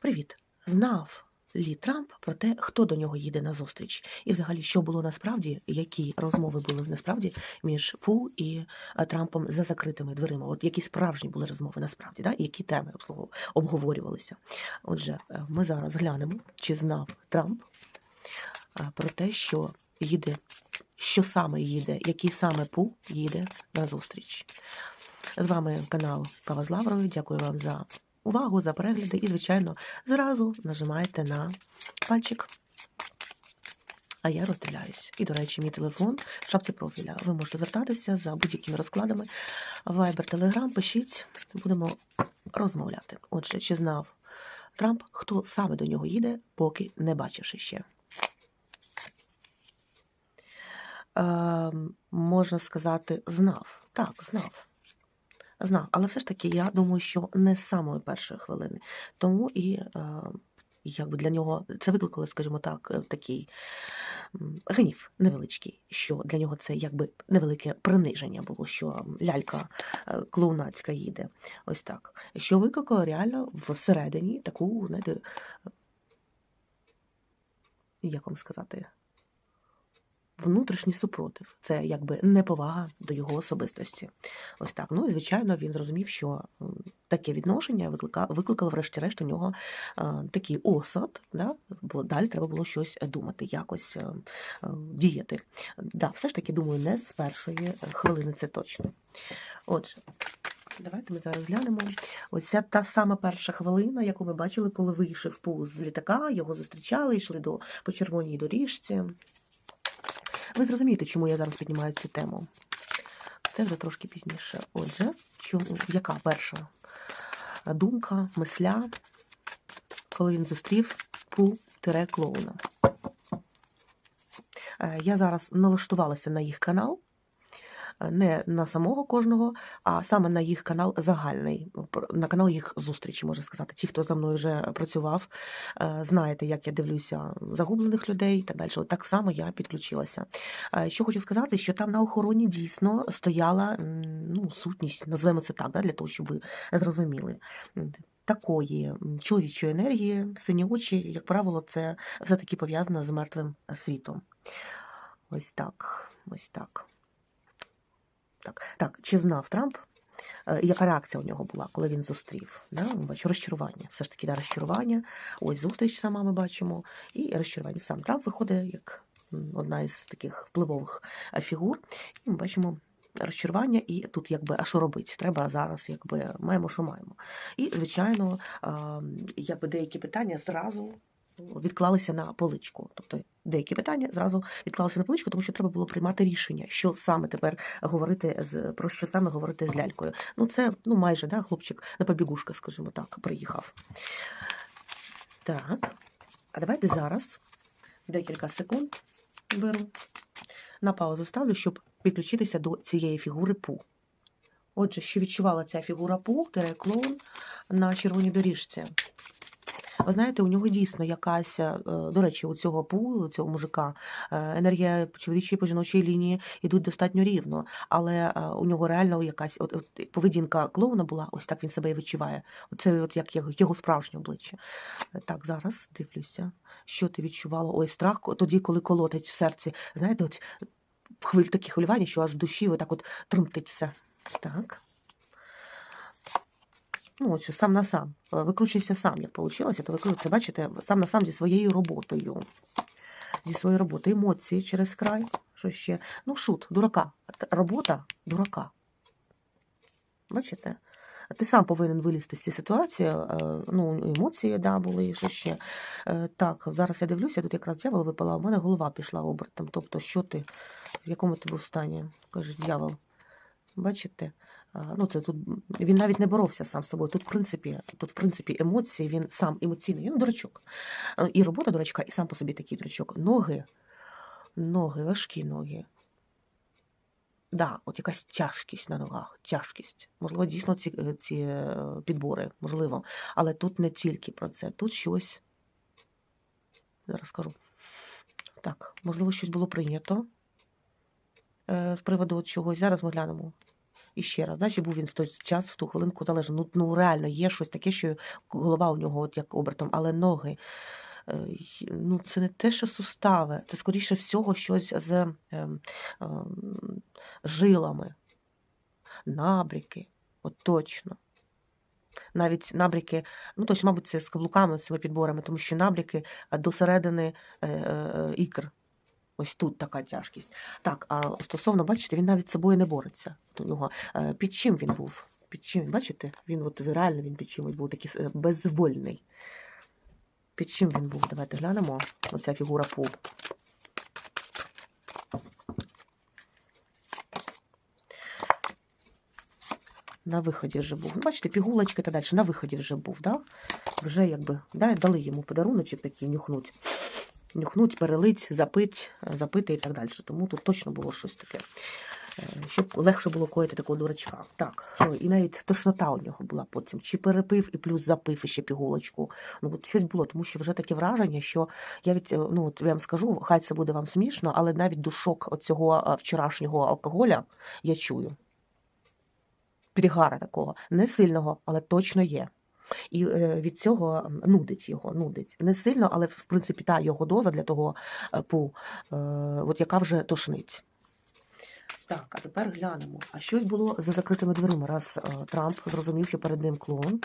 Привіт. Знав лі Трамп про те, хто до нього їде на зустріч, і взагалі, що було насправді, які розмови були насправді між Пу і е, Трампом за закритими дверима? От які справжні були розмови насправді, да? які теми обговорювалися? Отже, е, ми зараз глянемо, чи знав Трамп е, про те, що їде, що саме їде, який саме Пу їде на зустріч. З вами канал Кава з Лаврою. Дякую вам за увагу, за перегляди і, звичайно, зразу нажимаєте на пальчик. А я розділяюсь. І, до речі, мій телефон в шапці профіля. Ви можете звертатися за будь-якими розкладами. Viber, Telegram, пишіть, будемо розмовляти. Отже, чи знав Трамп, хто саме до нього їде, поки не бачивши ще? Е, можна сказати, знав. Так, знав. Знав, але все ж таки я думаю, що не з самої першої хвилини. Тому і е, якби для нього це викликало, скажімо так, е, такий гнів невеличкий, що для нього це якби невелике приниження було, що лялька е, клоунацька їде. Ось так. Що викликало реально всередині таку, знаєте, як вам сказати, внутрішній супротив. Це якби неповага до його особистості. Ось так. Ну і звичайно, він зрозумів, що таке відношення виклика- викликало, врешті-решт, у нього е, такий осад, да? бо далі треба було щось думати, якось е, е, діяти. Да, все ж таки, думаю, не з першої хвилини це точно. Отже. Давайте ми зараз глянемо. Ось ця та сама перша хвилина, яку ми бачили, коли вийшов Пу з літака, його зустрічали, йшли до по червоній доріжці. Ви зрозумієте, чому я зараз піднімаю цю тему. Це вже трошки пізніше. Отже, чому, яка перша думка, мисля, коли він зустрів пу-клоуна? Е, Я зараз налаштувалася на їх канал, не на самого кожного, а саме на їх канал загальний, на канал їх зустрічі, можна сказати. Ті, хто за мною вже працював, е, знаєте, як я дивлюся загублених людей і так далі. От так само я підключилася. Е, Що хочу сказати, що там на охороні дійсно стояла ну, сутність, назвемо це так, да, для того, щоб ви зрозуміли. Такої чоловічої енергії, сині очі, як правило, це все-таки пов'язано з мертвим світом. Ось так. Ось так. Так, так, чи знав Трамп, е, яка реакція у нього була, коли він зустрів? Да? Ми розчарування. Все ж таки, да, розчарування. Ось зустріч сама ми бачимо, і розчарування. Сам Трамп виходить як одна із таких впливових е, фігур. І ми бачимо розчарування, і тут якби, а що робити? Треба зараз, якби маємо, що маємо. І, звичайно, якби деякі питання зразу відклалися на поличку. Тобто деякі питання зразу відклалися на поличку, тому що треба було приймати рішення, що саме тепер говорити з про що саме говорити з лялькою. Ну це ну майже да, хлопчик на побігушка, скажімо так, приїхав. Так, а давайте зараз декілька секунд беру на паузу ставлю, щоб підключитися до цієї фігури Пу. Отже, що відчувала ця фігура Пу, клоун на червоній доріжці. Ви знаєте, у нього дійсно якась, е, до речі, у цього пу, у цього мужика, е, енергія по чоловічої по жіночій лінії йдуть достатньо рівно, але е, у нього реально якась от, от поведінка клоуна була, ось так він себе і відчуває. Оце от як його, справжнє обличчя. Так, зараз дивлюся, що ти відчувала. Ой, страх тоді, коли колотить в серці. Знаєте, от хвиль такі хвилювання, що аж в душі отак от тремтить все. Так. Ну, ось сам на сам. Е, Викручуйся сам, як вийшло, то викручуйся, бачите, сам на сам зі своєю роботою. Зі своєю роботою. Емоції через край. Що ще? Ну, шут, дурака. Робота дурака. Бачите? Ти сам повинен вилізти з цієї ситуації. Ну, емоції, да, були, що ще. Так, зараз я дивлюся, тут якраз дьявол випала, у мене голова пішла обертом. Тобто, що ти, в якому ти був стані? Каже, дьявол. Бачите? Ну, це тут він навіть не боровся сам з собою. Тут, в принципі, тут, в принципі, емоції, він сам емоційний, він дурачок. І робота дурачка, і сам по собі такий дурачок. Ноги, ноги, важкі ноги. Да, от якась тяжкість на ногах, тяжкість. Можливо, дійсно ці, е, ці е, підбори, можливо. Але тут не тільки про це, тут щось. Зараз скажу. Так, можливо, щось було прийнято з приводу чогось. Зараз ми глянемо. І ще раз, да, чи був він в той час, в ту хвилинку залежно. Ну, ну реально, є щось таке, що голова у нього от як обертом, але ноги. е, Ну, це не те, що сустави, це скоріше всього щось з ем, ем, жилами, набріки, от точно. Навіть набріки, ну точно, мабуть, це з каблуками, з цими підборами, тому що набріки е, до середини е, е, ікр. Ось тут така тяжкість. Так, а стосовно, бачите, він навіть з собою не бореться. От нього е, під чим він був? Під чим бачите? Він от реально він під чимось був такий е, безвольний. Під чим він був? Давайте глянемо. Оця фігура пу. На виході вже був. Ну, бачите, пігулочки та далі. На виході вже був, да? Вже якби да, дали йому подаруночок такий нюхнуть. Нюхнуть, перелить, запить, запити і так далі. Тому тут точно було щось таке. е, Щоб легше було коїти такого дурачка. Так, і навіть тошнота у нього була потім. Чи перепив і плюс запив іще пігулочку. Ну, от щось було, тому що вже таке враження, що я від, е, ну, от я вам скажу, хай це буде вам смішно, але навіть душок оцього е, вчорашнього алкоголя я чую. Перегара такого. Не сильного, але точно є. І е, від цього нудить його, нудить. Не сильно, але в принципі та його доза для того е, пу, е, от яка вже тошнить. Так, а тепер глянемо. А щось було за закритими дверима, раз Трамп зрозумів, що перед ним клоун.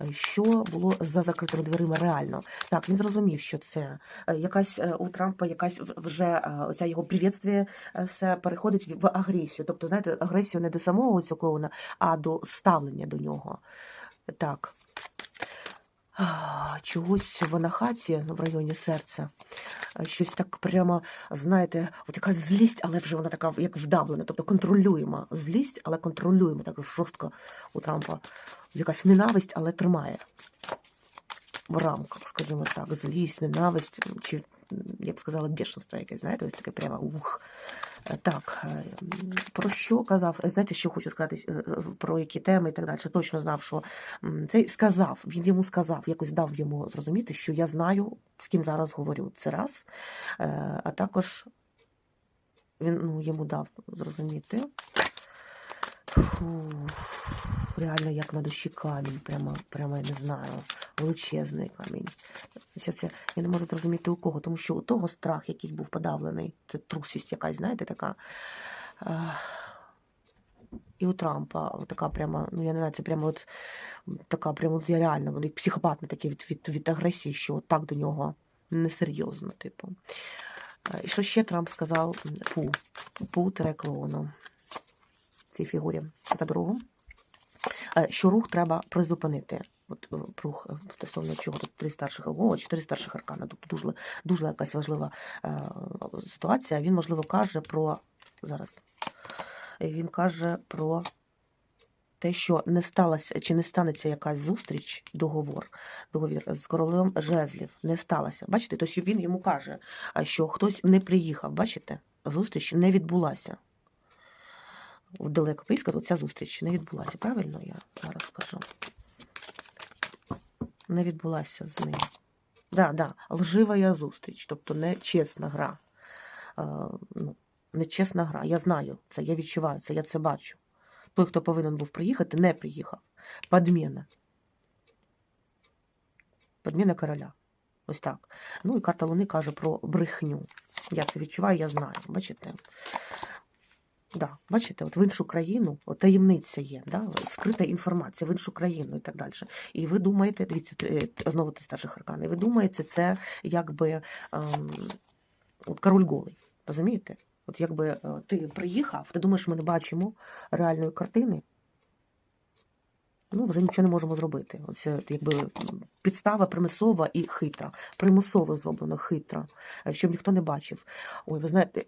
Е, Що було за закритими дверима реально? Так, він зрозумів, що це якась у Трампа якась вже оця його привітстві все переходить в агресію. Тобто, знаєте, агресію не до самого цього клоуна, а до ставлення до нього. Так. Чогось в анахаті ну, в районі серця. Щось так прямо, знаєте, от якась злість, але вже вона така як вдавлена, тобто контролюєма. Злість, але контролюєма, так жорстко у Трампа. Якась ненависть, але тримає в рамках, скажімо так, злість, ненависть, чи я б сказала, бешенство якесь, знаєте, ось таке прямо ух. Так, е, про що казав? Е, Знаєте, що хочу сказати, е, про які теми і так далі. Точно знав, що цей сказав, він йому сказав, якось дав йому зрозуміти, що я знаю, з ким зараз говорю. Це раз. А також він ну, йому дав зрозуміти. Фу, реально як на душі камінь, прямо, прямо я не знаю, величезний камінь. Це, я не можу зрозуміти у кого, тому що у того страх, який був подавлений, це трусість якась, знаєте, така. І у Трампа така прямо, ну я не знаю, це прямо от така прямо я реально, вони психопатний такий від, від, від агресії, що так до нього несерйозно, типу. І що ще Трамп сказав? Пу. Пу-клоуну. цій фігурі. Та другу. Е, Що рух треба призупинити. От е, рух е, стосовно чого тут три старших о, чотири старших аркана. Тобто дуже, дуже якась важлива ситуація. Він, можливо, каже про зараз. Він каже про те, що не сталося чи не станеться якась зустріч, договор, договір з королем жезлів. Не сталося. Бачите, тобто він йому каже, що хтось не приїхав. Бачите, зустріч не відбулася. В далеко поїздка, то ця зустріч не відбулася. Правильно я зараз скажу? Не відбулася з ним. Да, да, лжива зустріч, тобто не чесна гра. Е, ну, нечесна гра. Я знаю це, я відчуваю це, я це бачу. Той, хто повинен був приїхати, не приїхав. Подміна. Подміна короля. Ось так. Ну і карта Луни каже про брехню. Я це відчуваю, я знаю. Бачите? Да, бачите, от в іншу країну, от таємниця є, да? скрита інформація в іншу країну і так далі. І ви думаєте, дивіться, е, знову ти старших аркан, і ви думаєте, це якби ем, от король голий. Розумієте? От якби е, ти приїхав, ти думаєш, ми не бачимо реальної картини. Ну, вже нічого не можемо зробити. Оце якби підстава примусова і хитра. Примусово зроблено хитро, е, щоб ніхто не бачив. Ой, ви знаєте,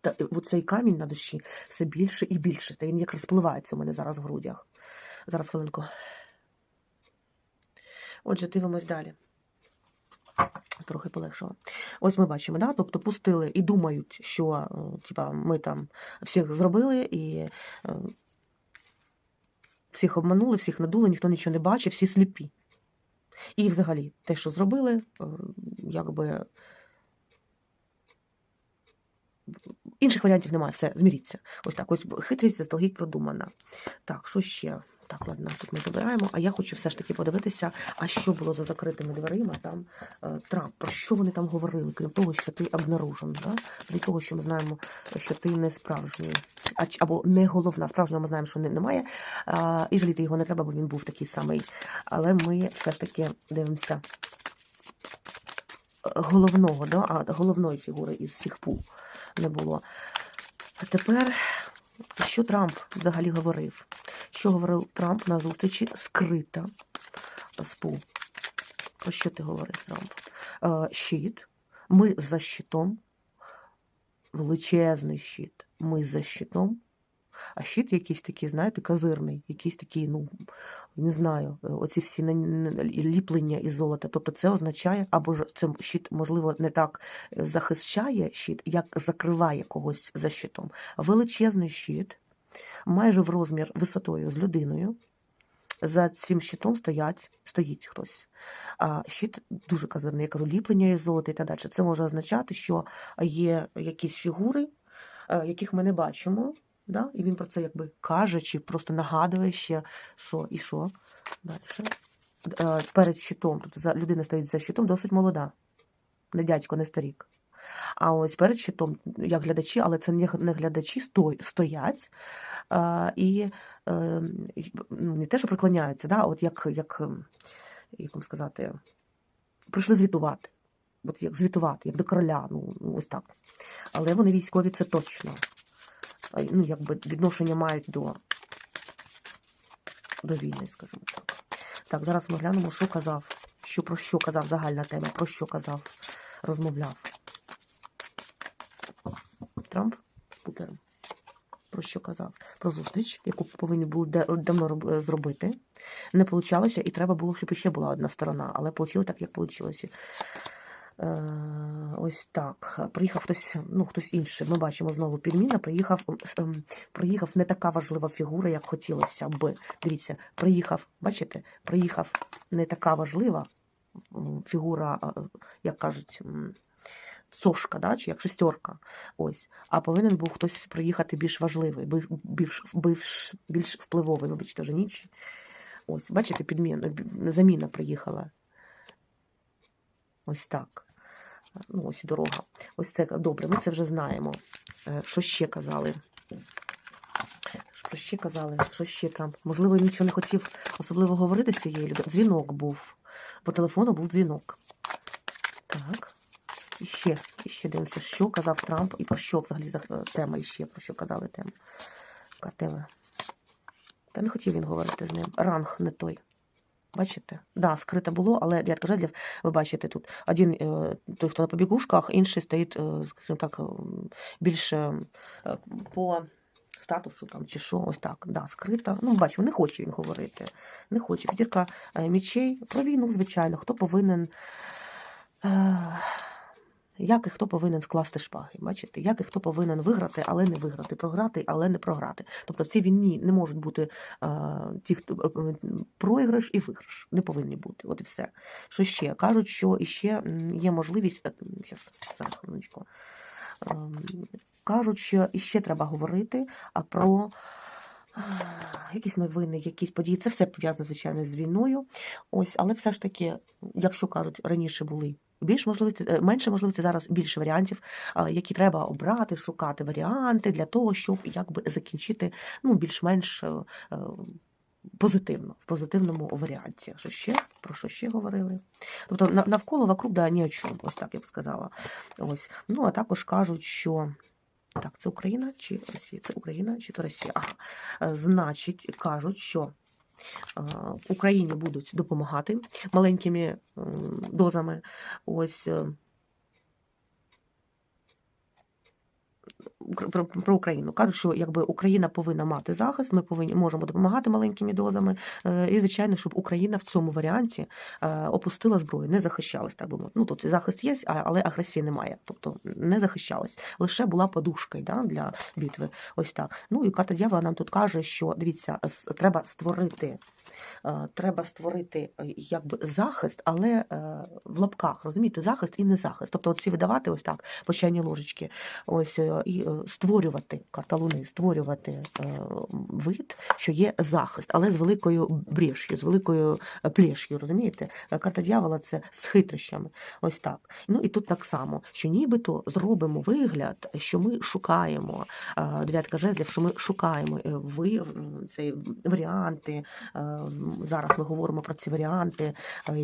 та, е, цей камінь на душі все більше і більше стає. Він як розпливається у мене зараз в грудях. Зараз хвилинку. Отже, дивимось далі. Трохи полегшало. Ось ми бачимо, да? тобто пустили і думають, що е, типа, ми там всіх зробили і е, всіх обманули, всіх надули, ніхто нічого не бачив, всі сліпі. І взагалі те, що зробили, якби інших варіантів немає, все, зміріться. Ось так, ось хитрість заздалегідь продумана. Так, що ще? Так, ладно, тут ми забираємо. А я хочу все ж таки подивитися, а що було за закритими дверима там е, Трамп. Про що вони там говорили, крім того, що ти обнаружен, да? крім того, що ми знаємо, що ти не справжній, або не головна. Справжнього ми знаємо, що не, немає. А, і жаліти його не треба, бо він був такий самий. Але ми все ж таки дивимося е, головного, да? а головної фігури із всіх пул не було. А тепер, що Трамп взагалі говорив? Що говорив Трамп на зустрічі скрита з ПУ? Про що ти говорив, Трамп? Щит. Ми за щитом. Величезний щит. Ми за щитом. А щит якийсь такий, знаєте, казирний, якийсь такий, ну, не знаю, оці всі ліплення із золота. Тобто це означає, або ж це щит, можливо, не так е, захищає щит, як закриває когось за щитом. Величезний щит, майже в розмір висотою з людиною. За цим щитом стоять, стоїть хтось. А щит дуже казарний, я кажу, ліплення із золота і так далі. Це може означати, що є якісь фігури, е, яких ми не бачимо. Да? І він про це якби каже, чи просто нагадує ще, що і що. Далі. Е, Перед щитом, тобто людина стоїть за щитом, досить молода. Не дядько, не старік. А ось перед щитом, як глядачі, але це не глядачі, стоять е, і, ну, не те, що приклоняються, да, от як, як, ем, як вам сказати, прийшли звітувати. От як звітувати, як до короля, ну, ось так. Але вони військові, це точно. Ну, якби відношення мають до, до війни, скажімо так. Так, зараз ми глянемо, що казав, що про що казав загальна тема, про що казав, розмовляв. Трамп з Путером. Про що казав? Про зустріч, яку повинні були давно е, зробити. Не вийшло, і треба було, щоб ще була одна сторона, але вийшло так, як вийшло. Е, ось так. Приїхав хтось, ну, хтось інший. Ми бачимо знову підміна. Приїхав, ем, приїхав не така важлива фігура, як хотілося б. Дивіться, приїхав, бачите, приїхав не така важлива фігура, як кажуть, сошка, да, чи як шестерка. Ось. А повинен був хтось приїхати більш важливий, більш, більш, більш впливовий, вибачте, вже ніч. Ось, бачите, підміна, заміна приїхала. Ось так. Ну, ось дорога. Ось це добре, ми це вже знаємо. Е, Що ще казали? Що ще казали? Що ще Трамп? Можливо, нічого не хотів особливо говорити з цією людиною. Дзвінок був. По телефону був дзвінок. Так. І ще, і ще дивимося, що казав Трамп і про що взагалі за е, тема і ще про що казали тема. Яка тема? Та не хотів він говорити з ним. Ранг не той. Бачите? Да, скрите було, але для відкажелів ви бачите тут один е, той, хто на побігушках, інший стоїть, е, скажімо так, більше е, по статусу там чи що, ось так. Да, скрита. Ну, бачимо, не хоче він говорити. Не хоче. П'ятірка мічей про війну, звичайно, хто повинен. Як і хто повинен скласти шпаги, бачите? Як і хто повинен виграти, але не виграти, програти, але не програти. Тобто в цій війні не можуть бути е, ті, хто е, е, програш і виграш. Не повинні бути. От і все. Що ще? Кажуть, що іще є можливість. Щас, зараз, хвилиночку. Кажуть, що іще треба говорити а про якісь новини, якісь події. Це все пов'язано, звичайно, з війною. Ось, але все ж таки, якщо кажуть, раніше були більш можливості, е, менше можливості, зараз більше варіантів, які треба обрати, шукати варіанти для того, щоб якби закінчити ну, більш-менш е, е, позитивно, в позитивному варіанті. Що ще? Про що ще говорили? Тобто навколо вокруг да, ні о чому, ось так я б сказала. Ось. Ну, а також кажуть, що. Так, це Україна чи Росія? Це Україна чи то Росія? Ага. Е, Значить, кажуть, що е, Україні будуть допомагати маленькими дозами. Ось е, про, про Україну. Кажуть, що якби Україна повинна мати захист, ми повинні можемо допомагати маленькими дозами. Е, І звичайно, щоб Україна в цьому варіанті е, опустила зброю, не захищалась, так би мовити. Ну тут захист є, але агресії немає. Тобто не захищалась. Лише була подушкою да, для битви. Ось так. Ну і карта дьявола нам тут каже, що дивіться, треба створити. е, Треба створити якби захист, але в лапках, розумієте, захист і не захист. Тобто, от всі видавати ось так по чайній ложечки, ось і е, створювати карта Луни, створювати е, вид, що є захист, але з великою бреш'ю, з великою е, плеш'ю, розумієте? Карта дьявола це з хитрощами. Ось так. Ну і тут так само, що нібито зробимо вигляд, що ми шукаємо дев'ятка жезлів, що ми шукаємо ви цей варіанти. Зараз ми говоримо про ці варіанти,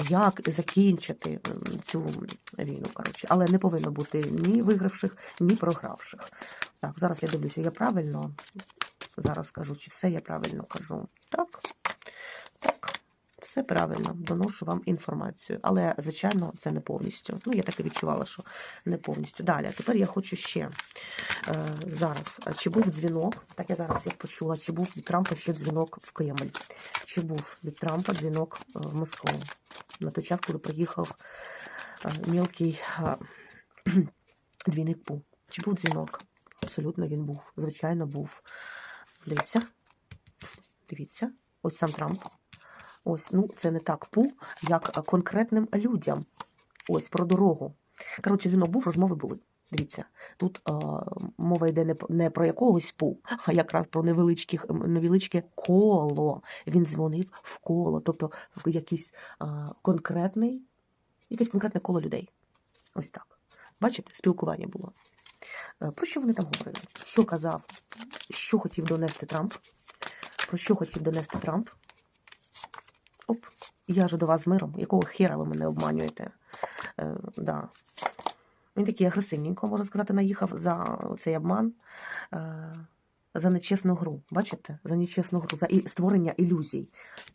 як закінчити цю війну. Коротше, але не повинно бути ні вигравших, ні програвших. Так, зараз я дивлюся, я правильно зараз кажу, чи все я правильно кажу. Так, так. Все правильно, доношу вам інформацію. Але, звичайно, це не повністю. Ну, я так і відчувала, що не повністю. Далі, тепер я хочу ще е, зараз. Чи був дзвінок? Так я зараз як почула, чи був від Трампа ще дзвінок в Кремль? Чи був від Трампа дзвінок е, в Москву? На той час, коли приїхав е, мілкий двійник Пу. Чи був дзвінок? Абсолютно він був. Звичайно, був. Дивіться. Дивіться. Ось сам Трамп. Ось, ну це не так пу, як конкретним людям. Ось про дорогу. Коротше, дзвінок був, розмови були. Дивіться, тут е, мова йде не, не про якогось пу, а якраз про невеличких, невеличке коло. Він дзвонив в коло, тобто в якийсь е, конкретний, якесь конкретне коло людей. Ось так. Бачите, спілкування було. Е, Про що вони там говорили? Що казав, що хотів донести Трамп? Про що хотів донести Трамп? Оп, я ж до вас з миром. Якого хера ви мене обманюєте? Е, да. Він такий агресивненько, можна сказати, наїхав за цей обман, е, за нечесну гру. Бачите? За нечесну гру, за створення ілюзій.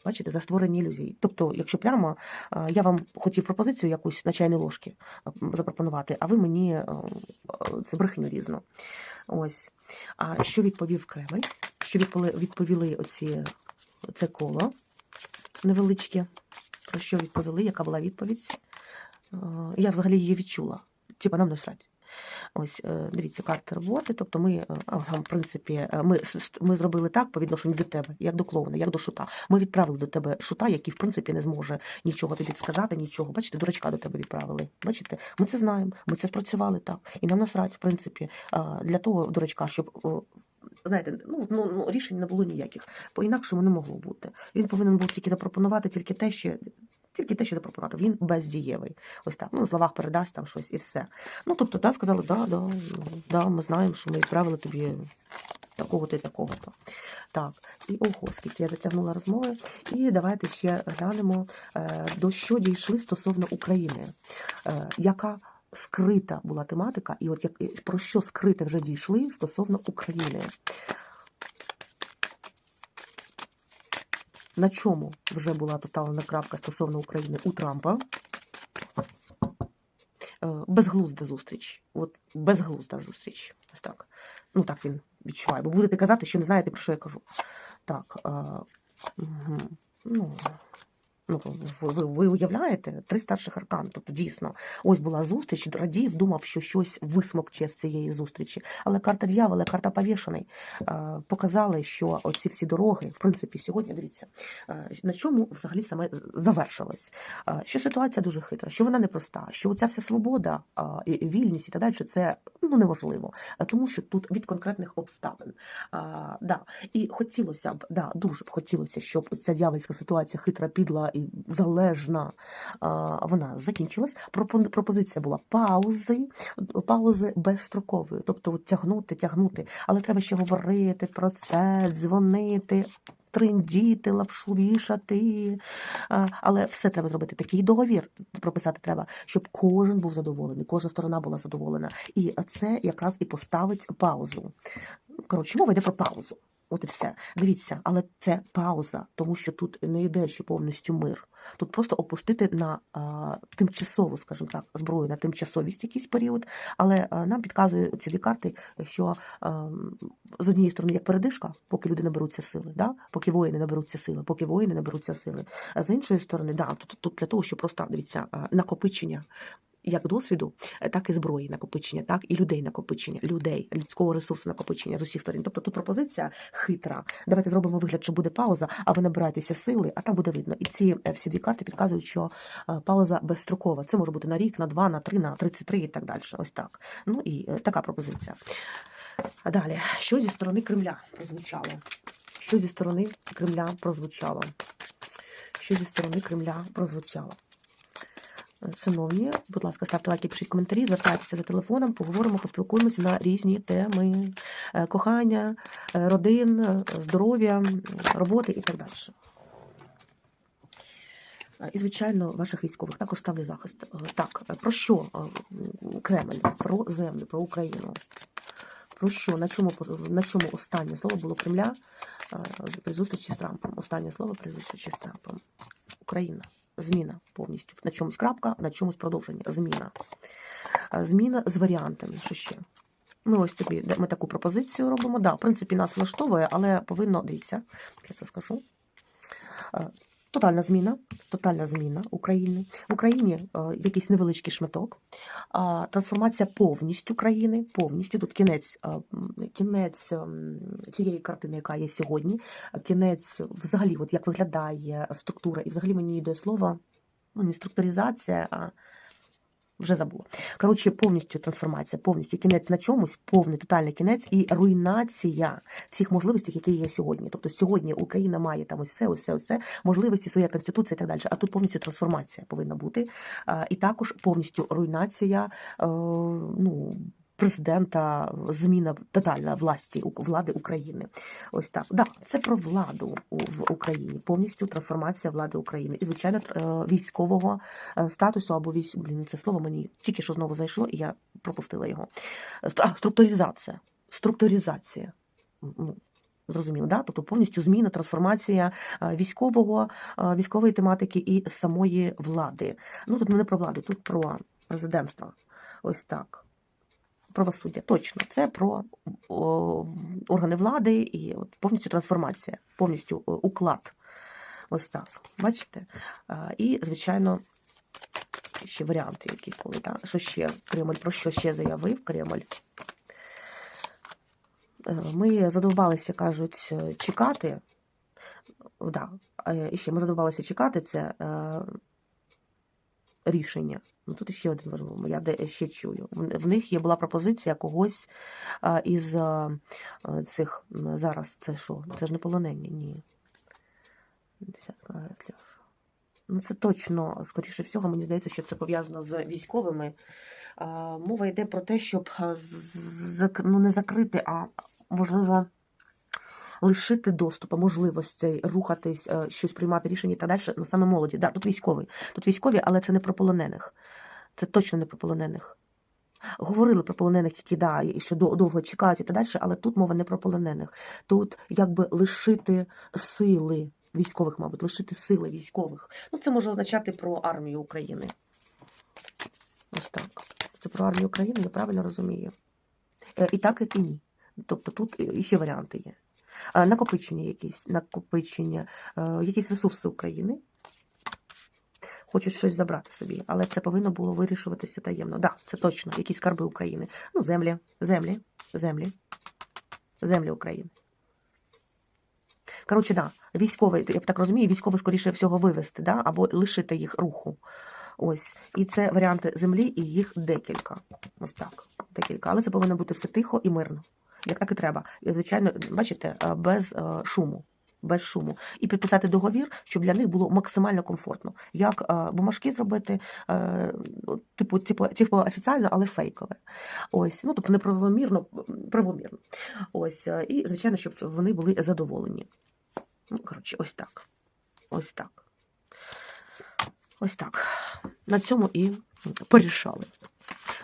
Bачите, за створення ілюзій. Тобто, якщо прямо е, я вам хотів пропозицію якусь на чайні ложки е, запропонувати, а ви мені це брехню різну. Ось. А що відповів Кремль? Що відповіли, оці це коло невеличке? Про що відповіли? Яка була відповідь? Е, Я взагалі її відчула. Типа нам насрать. Ось е, дивіться, карти роботи. Тобто ми, е, в принципі, е, ми, ми зробили так по відношенню до тебе, як до клоуна, як до шута. Ми відправили до тебе шута, який, в принципі, не зможе нічого тобі сказати, нічого. Бачите, дурачка до тебе відправили. Бачите, ми це знаємо, ми це спрацювали так. І нам насрать, в принципі, для того дурачка, щоб. Знаєте, ну, ну, ну рішень не було ніяких, по інакшому не могло бути. Він повинен був тільки запропонувати тільки те, що тільки те, що запропонувати. Він бездієвий. Ось так. Ну, на словах передасть там щось і все. Ну, тобто, так сказали, да, да, да, ми знаємо, що ми відправили тобі такого-то і такого-то. Так, і ого, скільки я затягнула розмови. І давайте ще глянемо, е, до що дійшли стосовно України. Е, яка скрита була тематика, і от як про що скрите вже дійшли стосовно України. На чому вже була поставлена крапка стосовно України у Трампа? Е, Безглузда зустріч. От безглузда зустріч. Ось так. Ну так він відчуває. Бо будете казати, що не знаєте, про що я кажу. Так. Угу. Ну, ну, ви, ви, уявляєте, три старших аркан. Тобто, дійсно, ось була зустріч, радів, думав, що щось висмокче з цієї зустрічі. Але карта дьявола, карта повішений е, показали, що оці всі дороги, в принципі, сьогодні дивіться, е, на чому взагалі саме завершилось. Е, Що ситуація дуже хитра, що вона непроста, що оця вся свобода, вільність і так далі, це ну неможливо, тому що тут від конкретних обставин. Да. І хотілося б, да, дуже б хотілося, щоб ця дьявольська ситуація хитра, підла і залежна, вона закінчилась. Пропозиція була паузи, паузи безстрокової, тобто от тягнути, тягнути, але треба ще говорити про це, дзвонити. Триндіти, лапшу вішати, але все треба зробити. Такий договір прописати треба, щоб кожен був задоволений, кожна сторона була задоволена. І це якраз і поставить паузу. Коротше, мова йде про паузу. От і все. Дивіться, але це пауза, тому що тут не йде ще повністю мир. Тут просто опустити на а, тимчасову, скажімо так, зброю на тимчасовість якийсь період. Але а, нам підказують ці дві карти, що а, з однієї сторони як передишка, поки люди наберуться сили, да? поки воїни наберуться сили, поки воїни наберуться сили. А з іншої сторони, да, тут, тут для того, що просто дивіться, накопичення. Як досвіду, е, так і зброї накопичення, так і людей накопичення, людей, людського ресурсу накопичення з усіх сторін. Тобто тут пропозиція хитра. Давайте зробимо вигляд, що буде пауза, а ви набираєтеся сили, а там буде видно. І ці е, всі дві карти підказують, що е, пауза безстрокова. Це може бути на рік, на два, на три, на 33 і так далі. Ось так. Ну і така пропозиція. А далі, що зі сторони Кремля прозвучало? Що зі сторони Кремля прозвучало? Що зі сторони Кремля прозвучало? Шановні, будь ласка, ставте лайки, пишіть коментарі, звертайтеся за телефоном, поговоримо, поспілкуємося на різні теми е, кохання, е, родин, е, здоров'я, роботи і так далі. І, звичайно, ваших військових також ставлю захист. Так, про що Кремль? Про землю, про Україну. Про що? На чому, на чому останнє слово було Кремля при зустрічі з Трампом? Останнє слово при зустрічі з Трампом. Україна. Зміна повністю. На чомусь крапка, на чомусь продовження. Зміна. Е, Зміна з варіантами. Що ще? Ми ось тобі ми таку пропозицію робимо. Да, в принципі, нас влаштовує, але повинно, дивіться, я це скажу. Тотальна зміна, тотальна зміна України. В Україні е, якийсь невеличкий шматок. Трансформація повністю країни, повністю тут кінець, е, кінець ем, цієї картини, яка є сьогодні, кінець взагалі, от як виглядає структура, і взагалі мені йде слово, ну не структуризація, а вже забула. Коротше, повністю трансформація, повністю кінець на чомусь, повний тотальний кінець і руйнація всіх можливостей, які є сьогодні. Тобто сьогодні Україна має там ось все, ось все, ось це, можливості, своя конституція і так далі. А тут повністю трансформація повинна бути. І також повністю руйнація е, ну, президента, зміна тотальна власті влади України. Ось так. Да, це про владу в Україні, повністю трансформація влади України. І, звичайно, е, військового е, статусу або військ... Блін, це слово мені тільки що знову зайшло, і я пропустила його. Е, А, структуризація. Структуризація. Ну, Зрозуміло, да? Тобто повністю зміна, трансформація військового, військової тематики і самої влади. Ну тут не про владу, тут про президентство. Ось так. Правосуддя, точно. Це про органи влади і повністю трансформація, повністю уклад. Ось так. Бачите? І, звичайно, ще варіанти, які коли, да? що ще Кремль, про що ще заявив Кремль. Е, Ми задовбалися, кажуть, е, чекати. Да. е, І ще ми задовбалися чекати це е, рішення. Ну тут ще один важливий, я де ще чую. В них є була пропозиція когось із цих зараз це що? Це ж не полонені, ні. Десятка реслів. Ну, це точно, скоріше всього, мені здається, що це пов'язано з військовими. Мова йде про те, щоб ну, не закрити, а можливо. Лишити доступу, можливостей рухатись, е, щось приймати рішення і так далі, ну саме молоді. Да, тут військовий. Тут військові, але це не про полонених. Це точно не про полонених. Говорили про полонених, які да, і що довго чекають і так далі, але тут мова не про полонених. Тут якби лишити сили військових, мабуть, лишити сили військових. Ну, це може означати про армію України. Ось так. Це про армію України, я правильно розумію. Е, І так, і ні. Тобто тут і ще варіанти є. Накопичення якісь, накопичення, е, якісь ресурси України. Хочуть щось забрати собі, але це повинно було вирішуватися таємно. Так, да, це точно, якісь скарби України. Ну, землі, землі, землі, землі України. Коротше, да, військовий, я б так розумію, військовий скоріше всього вивезти, да, або лишити їх руху. Ось. І це варіанти землі, і їх декілька. Ось так. Декілька. Але це повинно бути все тихо і мирно. Як так і треба. І, звичайно, бачите, е, без е, шуму. Без шуму. І підписати договір, щоб для них було максимально комфортно. Як е, бумажки зробити, е, типу, типу, типу офіціально, але фейкове. Ось, ну тобто не правомірно, правомірно. Ось, е, і, звичайно, щоб вони були задоволені. Ну, коротше, ось так. Ось так. Ось так. На цьому і порішали.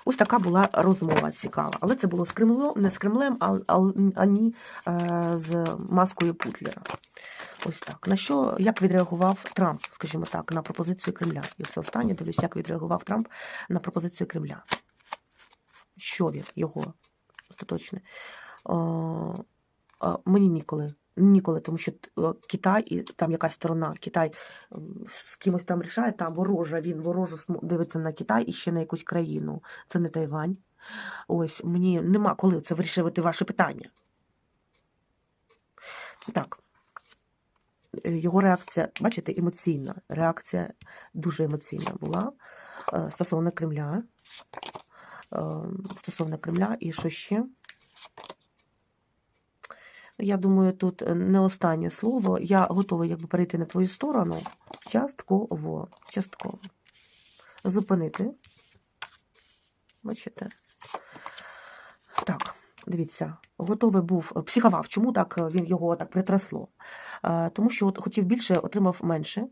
Ось така була розмова цікава. Але це було з Кремлем, не з Кремлем, а, а, ані е, з маскою Путлера. Ось так. На що, як відреагував Трамп, скажімо так, на пропозицію Кремля? І це останнє дивлюсь, як відреагував Трамп на пропозицію Кремля. Що він, його остаточне? Е, е, мені ніколи. Ніколи, тому що е, Китай і там якась сторона, Китай з кимось там рішає, там ворожа, він ворожо дивиться на Китай і ще на якусь країну. Це не Тайвань. Ось мені нема коли це вирішувати ваше питання. Так. Е, Його реакція, бачите, емоційна. Реакція дуже емоційна була е, стосовно Кремля. Стосовно Кремля і що ще? Я думаю, тут не останнє слово. Я готова якби перейти на твою сторону частково. Частково. Зупинити. Бачите? Так, дивіться, готовий був, психовав. Чому так е, він його так притрясло? Е, Тому що от хотів більше, отримав менше.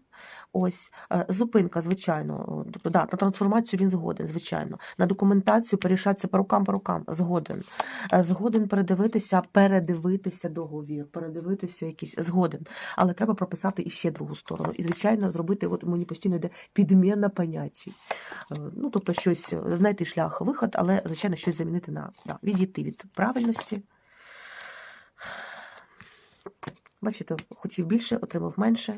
Ось е, зупинка, звичайно. Тобто, да, на трансформацію він згоден, звичайно. На документацію порішатися по рукам по рукам. Згоден. Е, Згоден передивитися, передивитися договір, передивитися якийсь згоден. Але треба прописати іще другу сторону. І, звичайно, зробити, от мені постійно йде підміна понятій. Ну, тобто щось знайти шлях виход, але, звичайно, щось замінити на да, відійти від правильності. Бачите, хотів більше, отримав менше.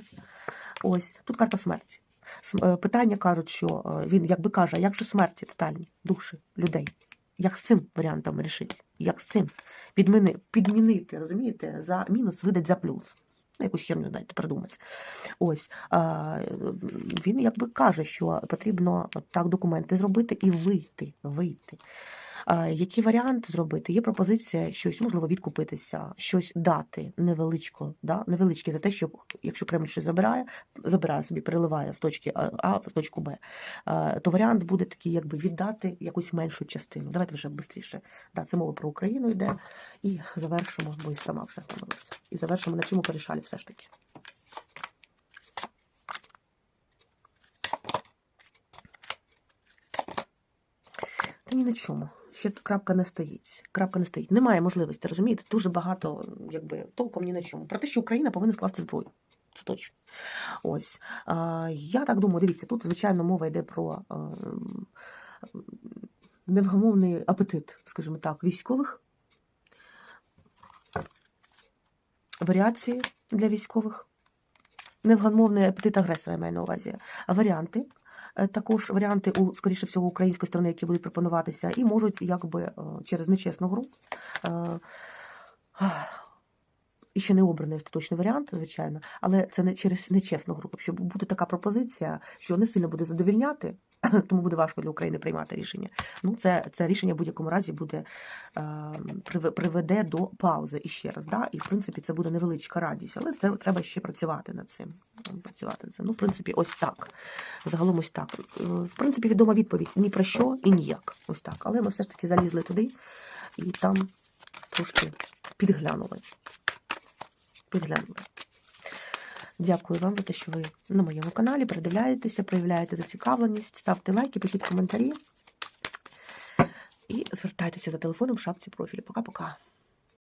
Ось тут карта смерті. Е, Питання кажуть, що е, він якби каже, як же смерті тотальні душі людей? Як з цим варіантом рішити? Як з цим підміни, підмінити, розумієте, за мінус видать за плюс. Ну, якусь херню дайте придумати. Ось він якби каже, що потрібно так документи зробити і вийти. вийти. Який варіант зробити? Є пропозиція щось, можливо, відкупитися, щось дати невеличко, да? невеличке за те, що якщо Кремль щось забирає, забирає собі, переливає з точки А в точку Б, то варіант буде такий, якби віддати якусь меншу частину. Давайте вже швидше. Да, це мова про Україну йде. І завершимо, бо і сама вже помилився. І завершимо на чому порішалі все ж таки. Та ні на чому. Ще крапка не стоїть. Крапка не стоїть. Немає можливості, розумієте? Дуже багато, якби, толком ні на чому. Про те, що Україна повинна скласти зброю. Це точно. Ось. Я так думаю, дивіться, тут, звичайно, мова йде про а, невгамовний апетит, скажімо так, військових. Варіації для військових. Невгамовний апетит агресора, я маю на увазі. Варіанти. Е, Також варіанти у, скоріше всього, української сторони, які будуть пропонуватися, і можуть якби е, через нечесну гру. І ще не обраний остаточний варіант, звичайно, але це не через нечесну гру. Якщо буде така пропозиція, що не сильно буде задовільняти, тому буде важко для України приймати рішення. Ну, це, це рішення в будь-якому разі буде е, приведе до паузи і раз. Да? І в принципі це буде невеличка радість, але це треба ще працювати над цим. Працювати над цим. Ну, в принципі, ось так. Загалом ось так. Е, В принципі, відома відповідь ні про що і ніяк. Ось так. Але ми все ж таки залізли туди і там трошки підглянули. Підглянули. Дякую вам за те, що ви на моєму каналі передивляєтеся, проявляєте зацікавленість, ставте лайки, пишіть коментарі і звертайтеся за телефоном в шапці профілю. Пока-пока.